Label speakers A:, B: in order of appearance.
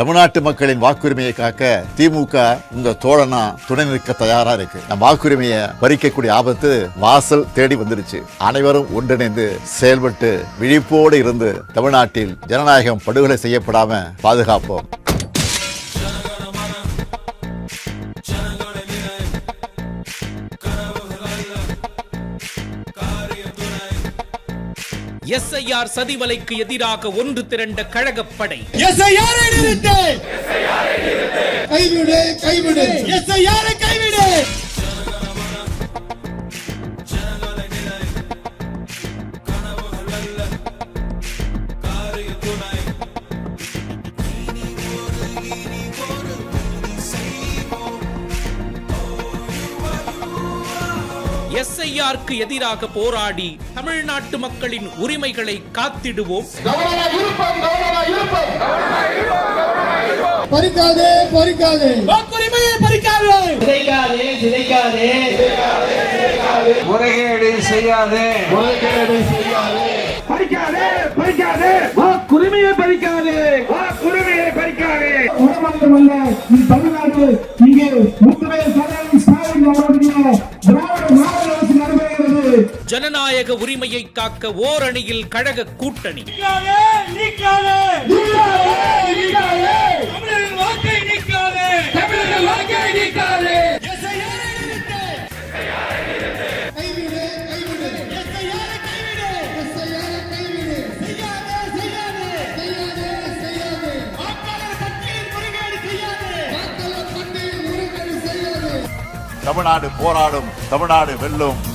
A: தமிழ்நாட்டு மக்களின் வாக்குரிமையை காக்க திமுக உங்க தோழனா துணை நிற்க தயாரா இருக்கு. நம் வாக்குரிமையை பறிக்கக்கூடிய ஆபத்து வாசல் தேடி வந்துருச்சு. அனைவரும் ஒன்றிணைந்து செயல்பட்டு விழிப்போடு இருந்து தமிழ்நாட்டில் ஜனநாயகம் படுகொலை செய்யப்படாம பாதுகாப்போம்.
B: எஸ்ஐஆர் சதிவலைக்கு எதிராக ஒன்று திரண்ட கழகப்படை.
C: எஸ்ஐஆரை நிறுத்து! கைவிடு கைவிடு! எஸ்ஐஆரை
B: எஸ்ஐஆருக்கு எதிராக போராடி தமிழ்நாட்டு மக்களின் உரிமைகளை காத்திடுவோம்.
C: பறிக்காதே பறிக்காதே. வாக்குரிமையை பறிக்காதே.
D: சிதைக்காதே சிதைக்காதே.
E: முறைகேடு செய்யாதே.
D: பறிக்காதே பறிக்காதே. வாக்குரிமையை பறிக்காதே. வாக்குரிமையை பறிக்காதே.
C: உடம்பல்ல இந்த தமிழ்நாடு இங்கே முத்துவே சரண் ஸ்டாலின் அவர்களுடைய
B: ஜனநாயக உரிமையை காக்க ஓரணியில் கழக கூட்டணி.
A: தமிழ்நாடு போராடும் தமிழ்நாடு வெல்லும்.